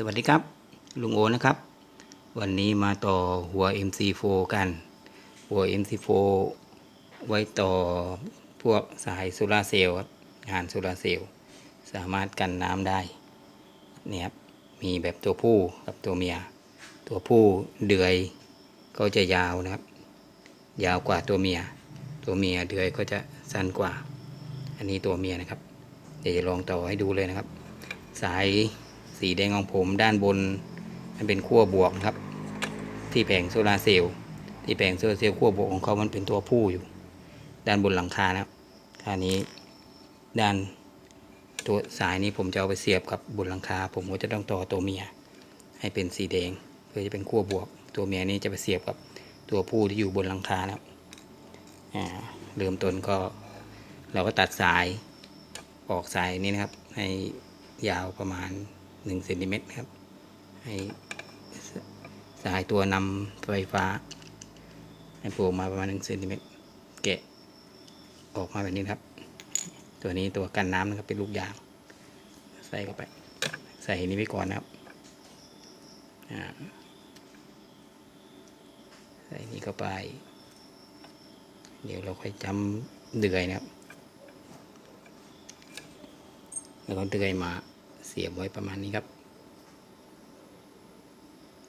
สวัสดีครับ ลุงโอนะครับ วันนี้มาต่อหัว MC4 กัน หัว MC4 ไว้ต่อพวกสายโซลาเซลล์ครับงานโซลาเซลล์สามารถกันน้ำได้เนี่ยครับมีแบบตัวผู้กับตัวเมีย ตัวผู้เดือยก็จะยาวนะครับ ยาวกว่าตัวเมีย ตัวเมียเดือยก็จะสั้นกว่า อันนี้ตัวเมียนะครับ เดี๋ยวจะลองต่อให้ดูเลยนะครับ สาย สีแดงของผมด้านบนมันเป็นขั้วบวกนะครับ ที่แผงโซลาเซลล์ที่แผงโซลาเซลล์ขั้วบวกของเขามันเป็นตัวผู้อยู่ ด้านบนหลังคานะครับคราวนี้ด้านตัวสายนี้ผมจะเอาไปเสียบกับบนหลังคา ผมก็จะต้องต่อตัวเมีย ให้เป็นสีแดง เพื่อจะเป็นขั้วบวก ตัวเมียนี้จะไปเสียบกับตัวผู้ที่อยู่บนหลังคานะครับอ่าเริ่มต้นก็เราก็ตัดสายออกสายนี้นะครับ ให้ยาวประมาณ 1เซนติเมตรครับ ให้สายตัวนำไฟฟ้า ให้โผล่มาประมาณ1เซนติเมตรแกะออกมาแบบนี้ครับ ตัวนี้ตัวกันน้ำนะครับเป็นลูกยาง ใส่เข้าไป ใส่นี้ไว้ก่อนนะครับใส่นี้เข้าไป เดี๋ยวเราค่อยจำเดือยนะครับ แล้วก็เดือยมา เสียบไว้ประมาณนี้ครับ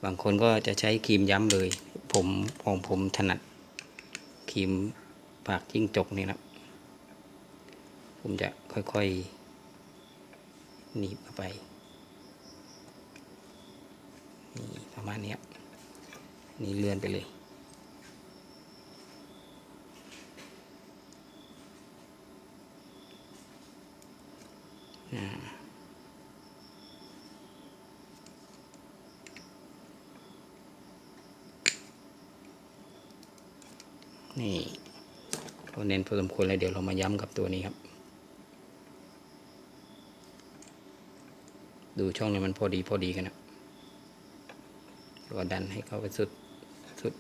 บางคนก็จะใช้ครีมย้ำเลย ผมของผมถนัดครีมปากจิ้งจกนี่นะครับผมจะค่อยๆหนีบเข้าไปนี่ประมาณนี้ครับนี่เลื่อนไปเลยอ่า นี่พอเน้นพอสมควรแล้วเดี๋ยวเรามาย้ำกับตัวนี้ครับ ดูช่องนี้มันพอดีพอดีกันนะแล้วก็ดันให้เข้าไปสุดสุด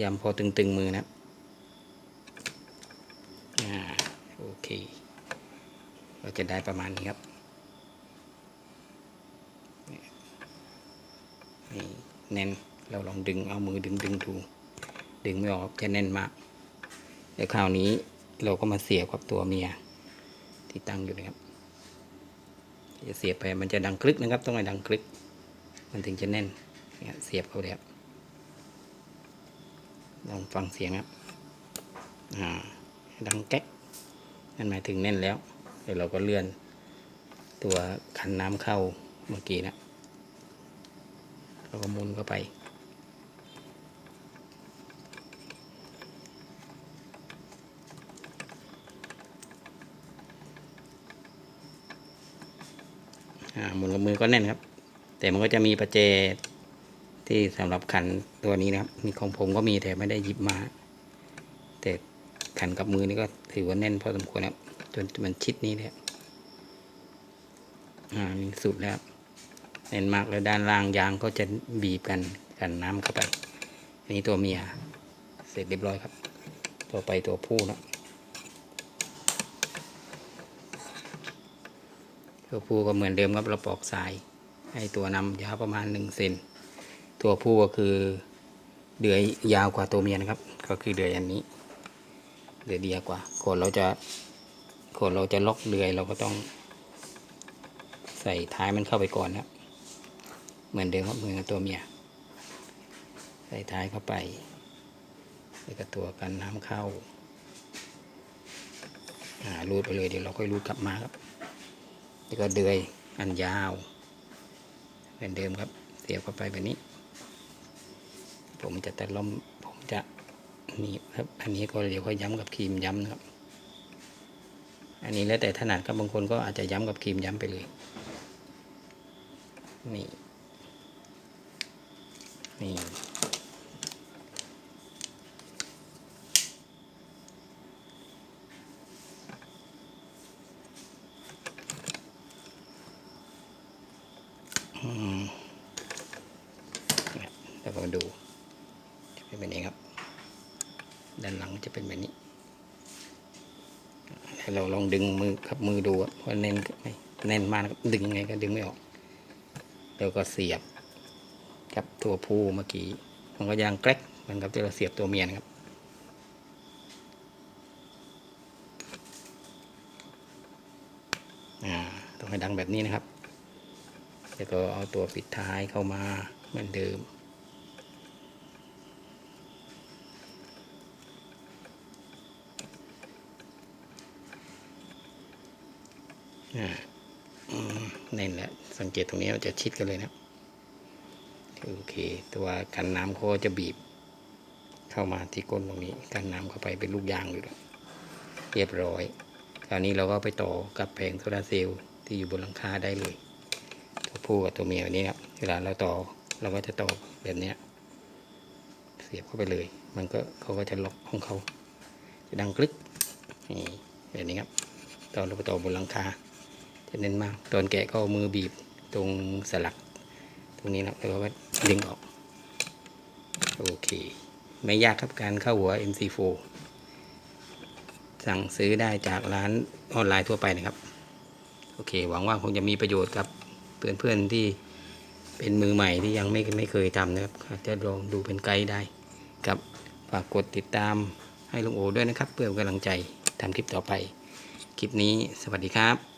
ย้ำพอตึงๆมือนะอ่าโอเค เราจะได้ประมาณนี้ครับนี่แน่นเราลองดึงเอามือดึงดึงดู ดึงไม่ออกจะแน่นมากเดี๋ยวคราวนี้เราก็มาเสียบกับตัวเมีย ที่ตั้งอยู่นะครับจะเสียบไปมันจะดังคลึกนะครับ ต้องให้ดังคลึกมันถึงจะแน่นเนี่ยเสียบเข้าเลยครับลองฟังเสียงครับอ่าดังแก๊กนั่นหมายถึงแน่นแล้วเดี๋ยวเราก็เลื่อน ตัวคันน้ำเข้าเมื่อกี้นะเราก็มุนเข้าไป หมุนกับมือก็แน่นครับ แต่มันก็จะมีประแจที่สำหรับขันตัวนี้นะครับมีของผมก็มีแต่ไม่ได้หยิบมา แต่ขันกับมือนี่ก็ถือว่าแน่นพอสมควรครับจนมันชิดนี้เลยครับอ่านี่สุดแล้วครับแน่นมากแล้วด้านล่างยางก็จะบีบกันกันน้ำเข้าไป อันนี้ตัวเมีย เสร็จเรียบร้อยครับต่อไปตัวผู้นะ ตัวผู้ก็เหมือนเดิมครับเราปอกสาย ให้ตัวนำยาวประมาณหนึ่งเซนตัวผู้ก็คือเดือยยาวกว่าตัวเมียนะครับ ก็คือเดือยอันนี้ เดือยเดียวกว่าก่อนเราจะก่อนเราจะล็อกเดือยเราก็ต้อง ใส่ท้ายมันเข้าไปก่อนนะเหมือนเดิมครับเหมือนกับตัวเมีย ใส่ท้ายเข้าไปแล้วก็ตัวกันน้ำเข้าอ่ารูดไปเลยเดี๋ยวเราค่อยรูดกลับมาครับ แล้วก็เดือยอันยาวเหมือนเดิมครับ เสียบเข้าไปแบบนี้ ผมจะตัดล้อมผมจะนี่ครับอันนี้ก็เดี๋ยวค่อยย้ำกับครีมย้ำนะครับ อันนี้แล้วแต่ถนัดครับบางคนก็อาจจะย้ำกับครีมย้ำไปเลย นี่นี่ อืมเนี่ยแล้วก็ดู จะเป็นแบบนี้ครับ ด้านหลังจะเป็นแบบนี้ให้เราลองดึงมือกับมือดูอะว่าแน่นไหมแน่นมากครับดึงไงก็ดึงไม่ออก แล้วก็เสียบกับตัวผู้เมื่อกี้มันก็ยางแกรกเหมันกับที่เราเสียบตัวเมียนะครับต้องให้ดังแบบนี้นะครับ แล้วก็เอาตัวปิดท้ายเข้ามาเหมือนเดิม อืมนี่แหละสังเกตตรงนี้มันจะชิดกันเลยนะ โอเค ตัวกันน้ำเขาจะบีบ เข้ามาที่ก้นตรงนี้ กันน้ำเข้าไปเป็นลูกยางอยู่แล้วเรียบร้อย คราวนี้เราก็ไปต่อกับแผงโซลาเซลล์ที่อยู่บนหลังคาได้เลย ตัวผู้กับตัวเมียแบบนี้ครับ เวลาเราต่อเราก็จะต่อแบบนี้เสียบเข้าไปเลย มันก็เขาก็จะล็อกของเขา จะดังกลึกนี่แบบนี้ครับตอนเราไปต่อบนหลังคา จะเน้นมาก ตอนแกะก็มือบีบตรงสลัก ตรงนี้นะแล้วก็ดึงออก โอเค ไม่ยากครับการเข้าหัว MC4 สั่งซื้อได้จากร้านออนไลน์ทั่วไปนะครับ โอเค หวังว่าคงจะมีประโยชน์กับเพื่อนๆที่เป็นมือใหม่ที่ยังไม่ไม่เคยทำนะครับอาจจะลองดูเป็นไกด์ได้ครับฝากกดติดตามให้ลุงโอด้วยนะครับ เพื่อกำลังใจทำคลิปต่อไป คลิปนี้สวัสดีครับ